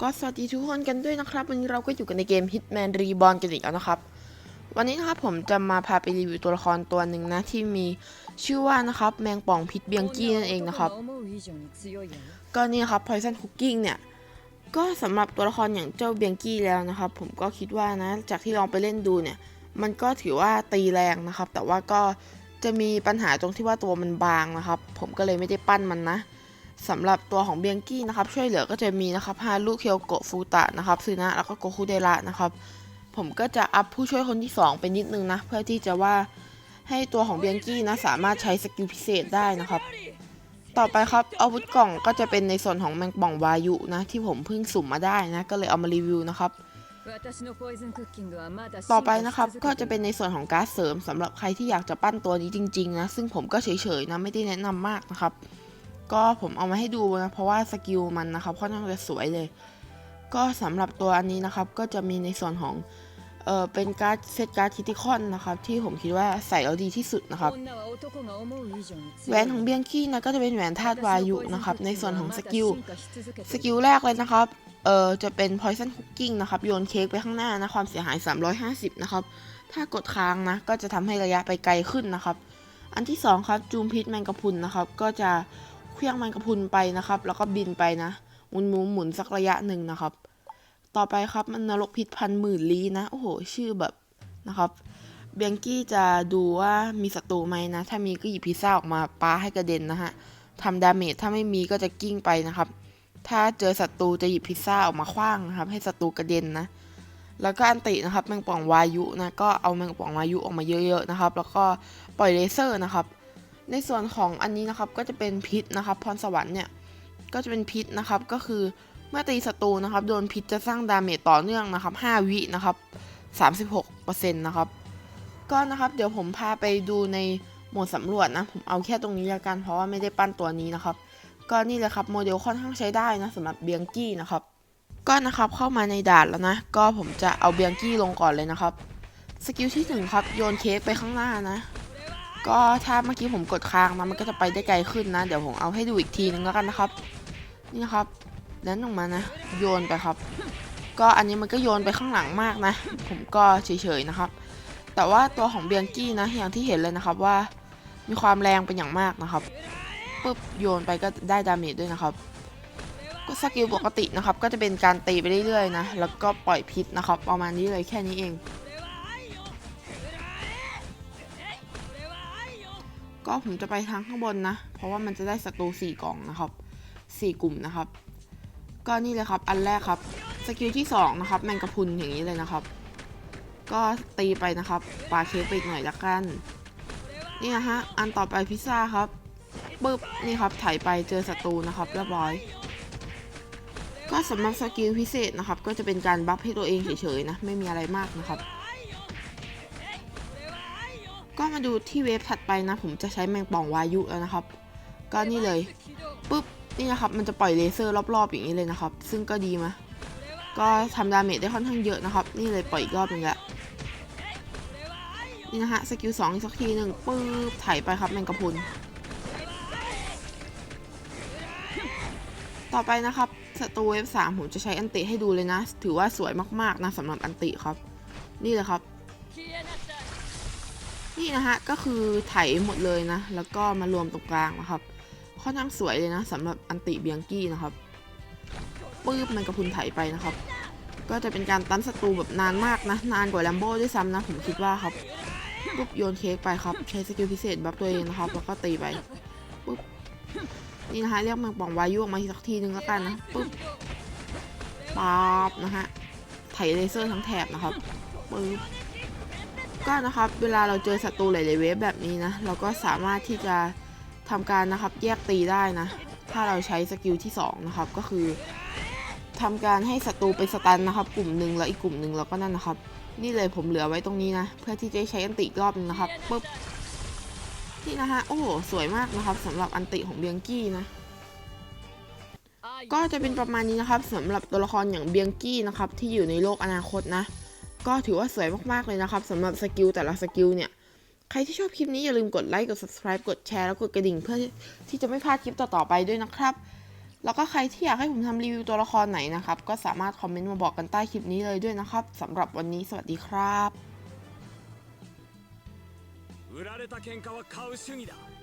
ก็สวัสดีทุกคนกันด้วยนะครับ วันนี้เราก็อยู่กันในเกม Hitman Reborn กันอีกแล้วนะครับ วันนี้นะครับผมจะมาพาไปรีวิวตัวละครตัวหนึ่งนะ ที่มีชื่อว่านะครับ แมงป่องพิษเบียงกี้นั่นเองนะครับ ก็นี่ครับ Poison Cooking เนี่ย ก็สำหรับตัวละครอย่างเจ้าเบียงกี้แล้วนะครับ ผมก็คิดว่านะ จากที่ลองไปเล่นดูเนี่ย มันก็ถือว่าตีแรงนะครับ แต่ว่าก็จะมีปัญหาตรงที่ว่าตัวมันบางนะครับ ผมก็เลยไม่ได้ปั้นมันนะ สำหรับตัวของเบียงกี้นะครับช่วยเหลือก็จะมีนะครับฮารุเคียวโกฟูตะนะครับซึนะแล้วก็โกคุเดระนะครับ ผมก็จะอัพผู้ช่วยคนที่ 2 ไปนิดนึงนะ เพื่อที่จะว่าให้ตัวของเบียงกี้นะสามารถใช้สกิลพิเศษได้นะครับ ต่อไปครับอาวุธกล่องก็จะเป็นในส่วนของแมงป่องวายุนะ ที่ผมเพิ่งสุ่มมาได้นะ ก็เลยเอามารีวิวนะครับต่อไปนะครับก็จะเป็นในส่วนของการเสริมสำหรับใครที่อยากจะปั้นตัวนี้จริงๆนะซึ่งผมก็เฉยๆนะไม่ได้แนะนำมากนะครับ ก็ผมเอามาให้ดูนะเพราะว่าสกิลมันนะครับค่อนข้างจะสวยเลย ก็สำหรับตัวอันนี้นะครับก็จะมีในส่วนของเออเป็นการ์ดเซตการ์ดคิติคอนนะครับที่ผมคิดว่าใส่แล้วดีที่สุดนะครับแหวนของเบียนคี้นะก็จะเป็นแหวนธาตุวายุนะครับในส่วนของสกิลสกิลแรกเลยนะครับเออจะเป็น poison cooking นะครับโยนเค้กไปข้างหน้านะความเสียหาย 350 นะครับ ถ้ากดค้างนะก็จะทำให้ระยะไปไกลขึ้นนะครับ อันที่ 2 ครับ จูมพิษแมงกะพุนนะครับ ก็จะ เคลื่องแมงกระพุนไปนะครับ แล้วก็บินไปนะหมุนหมุนหมุนสักระยะหนึ่งนะครับ ต่อไปครับมันนรกพิษพันหมื่นลี้นะ โอ้โห ชื่อแบบนะครับ เบียงกี้จะดูว่ามีศัตรูไหมนะ ถ้ามีก็หยิบพิซซ่าออกมาปาให้กระเด็นนะฮะทำดาเมจถ้าไม่มีก็จะกิ้งไปนะครับ ถ้าเจอศัตรูจะหยิบพิซซ่าออกมาคว้างนะครับ ให้ศัตรูกระเด็นนะ แล้วก็อันตินะครับแมงป่องวายุนะ ก็เอาแมงป่องวายุออกมาเยอะๆนะครับ แล้วก็ปล่อยเลเซอร์นะครับ ในส่วนของอันนี้นะครับก็จะเป็นพิษนะครับ พรสวรรค์เนี่ยก็จะเป็นพิษนะครับ ก็คือเมื่อตีศัตรูนะครับ โดนพิษจะสร้างดาเมจต่อเนื่องนะครับ 5 วินะครับ36%นะครับ ก็นะครับเดี๋ยวผมพาไปดูในโหมดสำรวจนะผมเอาแค่ตรงนี้ล้วกันเพราะว่าไม่ได้ปั้นตัวนี้นะครับ ก็นี่เลยครับโมเดลค่อนข้างใช้ได้นะสำหรับเบียงกี้นะครับ ก็นะครับเข้ามาในด่านแล้วนะ ก็ผมจะเอาเบียงกี้ลงก่อนเลยนะครับสกิลที่หนึ่งครับโยนเค้กไปข้างหน้านะ ก็ถ้าเมื่อกี้ผมกดค้างนะมันก็จะไปได้ไกลขึ้นนะ เดี๋ยวผมเอาให้ดูอีกทีนึงแล้วกันนะครับ นี่นะครับแลนลงมานะ โยนไปครับ ก็อันนี้มันก็โยนไปข้างหลังมากนะ ผมก็เฉยๆนะครับ แต่ว่าตัวของเบียงกี้นะ อย่างที่เห็นเลยนะครับว่ามีความแรงเป็นอย่างมากนะครับปุ๊บโยนไปก็ได้ดาเมจด้วยนะครับ ก็สกิลปกตินะครับ ก็จะเป็นการตีไปเรื่อยๆนะ แล้วก็ปล่อยพิษนะครับ ประมาณนี้เลยแค่นี้เอง ก็ผมจะไปทางข้างบนนะ เพราะว่ามันจะได้ศัตรูสี่กล่องนะครับสี่กลุ่มนะครับ ก็นี่เลยครับ อันแรกครับ สกิลที่สองนะครับ แมงกะพุนอย่างนี้เลยนะครับ ก็ตีไปนะครับ ปาเค้กไปอีกหน่อยละกัน นี่นะฮะ อันต่อไปพิซซ่าครับปึ๊บ นี่ครับ ถ่ายไปเจอศัตรูนะครับ เรียบร้อย ก็สำหรับสกิลพิเศษนะครับ ก็จะเป็นการบัฟให้ตัวเองเฉยๆนะ ไม่มีอะไรมากนะครับ ก็มาดูที่เวฟถัดไปนะ ผมจะใช้แมงป่องวายุแล้วนะครับ ก็นี่เลยปึ๊บนี่นะครับ มันจะปล่อยเลเซอร์รอบๆอย่างนี้เลยนะครับ ซึ่งก็ดีมะก็ทำดาเมจได้ค่อนข้างเยอะนะครับ นี่เลยปล่อยอีกรอบนึงละนี่นะฮะสกิลสองอีกสักทีหนึ่งปื๊บไถไปครับแมงกะพุนต่อไปนะครับศัตรูเวฟสามผมจะใช้อันติให้ดูเลยนะ ถือว่าสวยมากๆนะสำหรับอันติครับ นี่เลยครับ นี่นะฮะก็คือไถหมดเลยนะ แล้วก็มารวมตรงกลางนะครับค่อนข้างสวยเลยนะสำหรับอันติเบียงกี้นะครับปื๊บแมงกระพุนไถไปนะครับ ก็จะเป็นการตันศัตรูแบบนานมากนะ นานกว่าแลมโบ้ด้วยซ้ำนะ ผมคิดว่าครับปุ๊บโยนเค้กไปครับ ใช้สกิลพิเศษบัฟตัวเองนะครับ แล้วก็ตีไปปุ๊บนี่นะฮะเรียกแมงป่องวายุออกมาอีสักทีนึงแล้วกันนะปุ๊บป๊าบนะฮะไถเลเซอร์ทั้งแถบนะครับปุ๊บ ก็นะครับเวลาเราเจอศัตรูหลายๆเวฟแบบนี้นะ เราก็สามารถที่จะทำการนะครับแยกตีได้นะ ถ้าเราใช้สกิลที่สองนะครับก็คือทำการให้ศัตรูไปสตันนะครับ กลุ่มหนึ่งแล้วอีกกลุ่มหนึ่งแล้วก็นั่นนะครับ นี่เลยผมเหลือไว้ตรงนี้นะ เพื่อที่จะใช้อันติรอบนึงนะครับปุ๊บนี่นะฮะโอ้สวยมากนะครับสำหรับอันติของเบียงกี้นะก็จะเป็นประมาณนี้นะครับสำหรับตัวละครอย่างเบียงกี้นะครับที่อยู่ในโลกอนาคตนะ ก็ถือว่าสวยมากๆเลยนะครับสำหรับสกิลแต่ละสกิลเนี่ย ใครที่ชอบคลิปนี้อย่าลืมกดไลค์ กด subscribe กดแชร์แล้วกดกระดิ่งเพื่อที่จะไม่พลาดคลิปต่อๆไปด้วยนะครับ แล้วก็ใครที่อยากให้ผมทำรีวิวตัวละครไหนนะครับ ก็สามารถคอมเมนต์มาบอกกันใต้คลิปนี้เลยด้วยนะครับสำหรับวันนี้สวัสดีครับ売られた喧嘩は買う主義だ